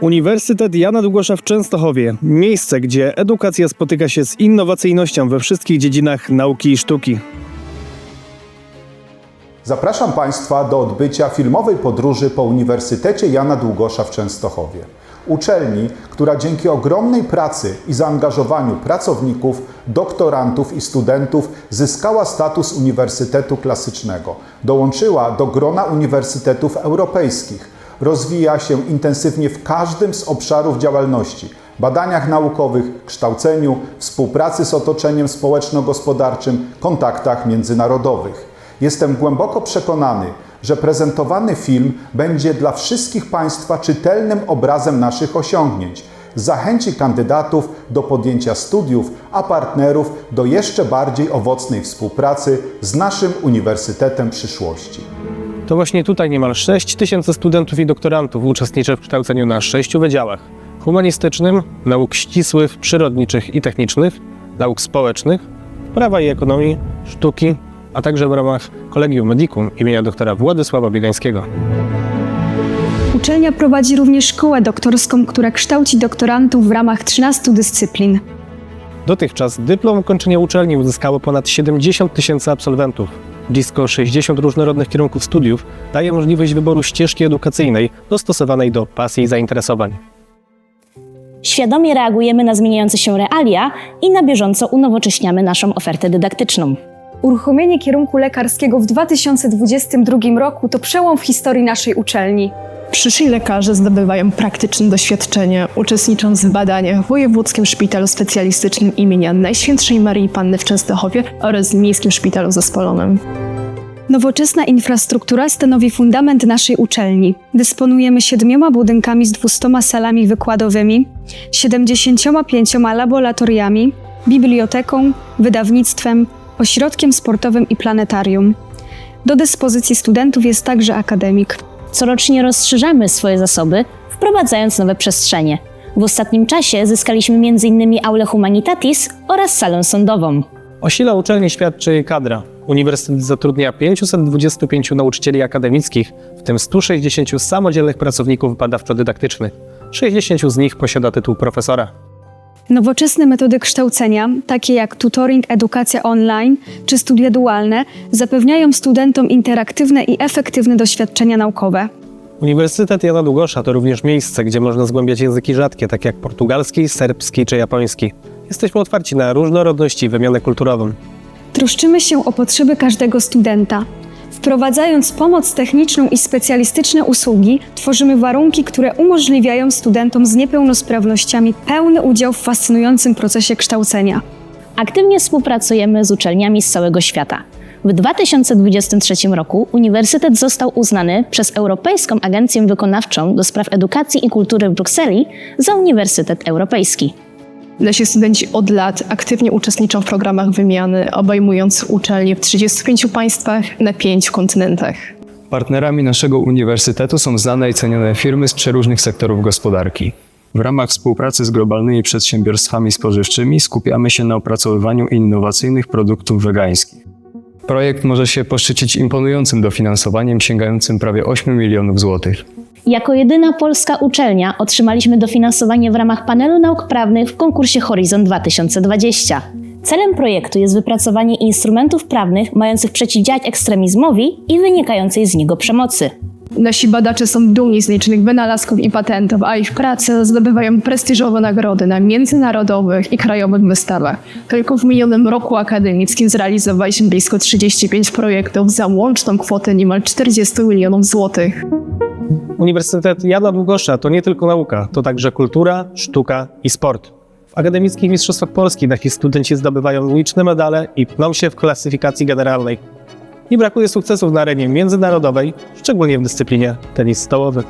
Uniwersytet Jana Długosza w Częstochowie. Miejsce, gdzie edukacja spotyka się z innowacyjnością we wszystkich dziedzinach nauki i sztuki. Zapraszam Państwa do odbycia filmowej podróży po Uniwersytecie Jana Długosza w Częstochowie. Uczelni, która dzięki ogromnej pracy i zaangażowaniu pracowników, doktorantów i studentów zyskała status Uniwersytetu Klasycznego. Dołączyła do grona uniwersytetów europejskich. Rozwija się intensywnie w każdym z obszarów działalności badaniach naukowych, kształceniu, współpracy z otoczeniem społeczno-gospodarczym, kontaktach międzynarodowych. Jestem głęboko przekonany, że prezentowany film będzie dla wszystkich Państwa czytelnym obrazem naszych osiągnięć. Zachęci kandydatów do podjęcia studiów, a partnerów do jeszcze bardziej owocnej współpracy z naszym Uniwersytetem Przyszłości. To właśnie tutaj niemal 6 tysięcy studentów i doktorantów uczestniczy w kształceniu na sześciu wydziałach. Humanistycznym, nauk ścisłych, przyrodniczych i technicznych, nauk społecznych, prawa i ekonomii, sztuki, a także w ramach Collegium Medicum imienia doktora Władysława Biegańskiego. Uczelnia prowadzi również szkołę doktorską, która kształci doktorantów w ramach 13 dyscyplin. Dotychczas dyplom ukończenia uczelni uzyskało ponad 70 tysięcy absolwentów. Blisko 60 różnorodnych kierunków studiów daje możliwość wyboru ścieżki edukacyjnej dostosowanej do pasji i zainteresowań. Świadomie reagujemy na zmieniające się realia i na bieżąco unowocześniamy naszą ofertę dydaktyczną. Uruchomienie kierunku lekarskiego w 2022 roku to przełom w historii naszej uczelni. Przyszli lekarze zdobywają praktyczne doświadczenie, uczestnicząc w badaniach w Wojewódzkim Szpitalu Specjalistycznym imienia Najświętszej Marii Panny w Częstochowie oraz w Miejskim Szpitalu Zespolonym. Nowoczesna infrastruktura stanowi fundament naszej uczelni. Dysponujemy siedmioma budynkami z 200 salami wykładowymi, 75 laboratoriami, biblioteką, wydawnictwem, ośrodkiem sportowym i planetarium. Do dyspozycji studentów jest także akademik. Corocznie rozszerzamy swoje zasoby, wprowadzając nowe przestrzenie. W ostatnim czasie zyskaliśmy m.in. aulę Humanitatis oraz salę sądową. O sile uczelni świadczy kadra. Uniwersytet zatrudnia 525 nauczycieli akademickich, w tym 160 samodzielnych pracowników badawczo-dydaktycznych. 60 z nich posiada tytuł profesora. Nowoczesne metody kształcenia, takie jak tutoring, edukacja online czy studia dualne, zapewniają studentom interaktywne i efektywne doświadczenia naukowe. Uniwersytet Jana Długosza to również miejsce, gdzie można zgłębiać języki rzadkie, takie jak portugalski, serbski czy japoński. Jesteśmy otwarci na różnorodność i wymianę kulturową. Troszczymy się o potrzeby każdego studenta. Wprowadzając pomoc techniczną i specjalistyczne usługi, tworzymy warunki, które umożliwiają studentom z niepełnosprawnościami pełny udział w fascynującym procesie kształcenia. Aktywnie współpracujemy z uczelniami z całego świata. W 2023 roku uniwersytet został uznany przez Europejską Agencję Wykonawczą do spraw edukacji i kultury w Brukseli za Uniwersytet Europejski. Nasi studenci od lat aktywnie uczestniczą w programach wymiany obejmujących uczelnie w 35 państwach na 5 kontynentach. Partnerami naszego uniwersytetu są znane i cenione firmy z przeróżnych sektorów gospodarki. W ramach współpracy z globalnymi przedsiębiorstwami spożywczymi skupiamy się na opracowywaniu innowacyjnych produktów wegańskich. Projekt może się poszczycić imponującym dofinansowaniem sięgającym prawie 8 milionów złotych. Jako jedyna polska uczelnia otrzymaliśmy dofinansowanie w ramach panelu nauk prawnych w konkursie Horizon 2020. Celem projektu jest wypracowanie instrumentów prawnych mających przeciwdziałać ekstremizmowi i wynikającej z niego przemocy. Nasi badacze są dumni z licznych wynalazków i patentów, a ich prace zdobywają prestiżowe nagrody na międzynarodowych i krajowych wystawach. Tylko w minionym roku akademickim zrealizowaliśmy blisko 35 projektów za łączną kwotę niemal 40 milionów złotych. Uniwersytet Jana Długosza to nie tylko nauka, to także kultura, sztuka i sport. W akademickich mistrzostwach Polski nasi studenci zdobywają liczne medale i pną się w klasyfikacji generalnej. Nie brakuje sukcesów na arenie międzynarodowej, szczególnie w dyscyplinie tenis stołowy.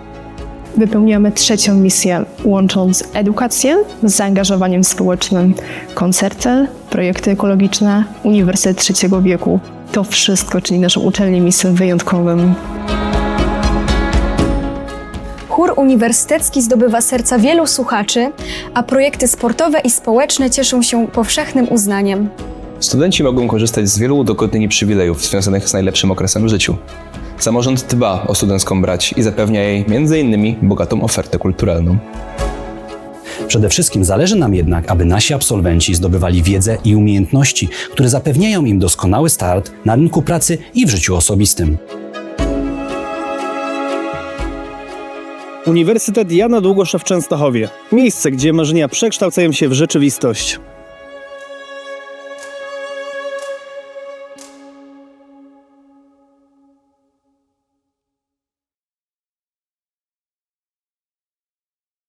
Wypełniamy trzecią misję, łącząc edukację z zaangażowaniem społecznym. Koncerty, projekty ekologiczne, Uniwersytet Trzeciego Wieku. To wszystko czyni naszą uczelnię miejscem wyjątkowym. Chór uniwersytecki zdobywa serca wielu słuchaczy, a projekty sportowe i społeczne cieszą się powszechnym uznaniem. Studenci mogą korzystać z wielu udogodnień i przywilejów związanych z najlepszym okresem w życiu. Samorząd dba o studencką brać i zapewnia jej m.in. bogatą ofertę kulturalną. Przede wszystkim zależy nam jednak, aby nasi absolwenci zdobywali wiedzę i umiejętności, które zapewniają im doskonały start na rynku pracy i w życiu osobistym. Uniwersytet Jana Długosza w Częstochowie. Miejsce, gdzie marzenia przekształcają się w rzeczywistość.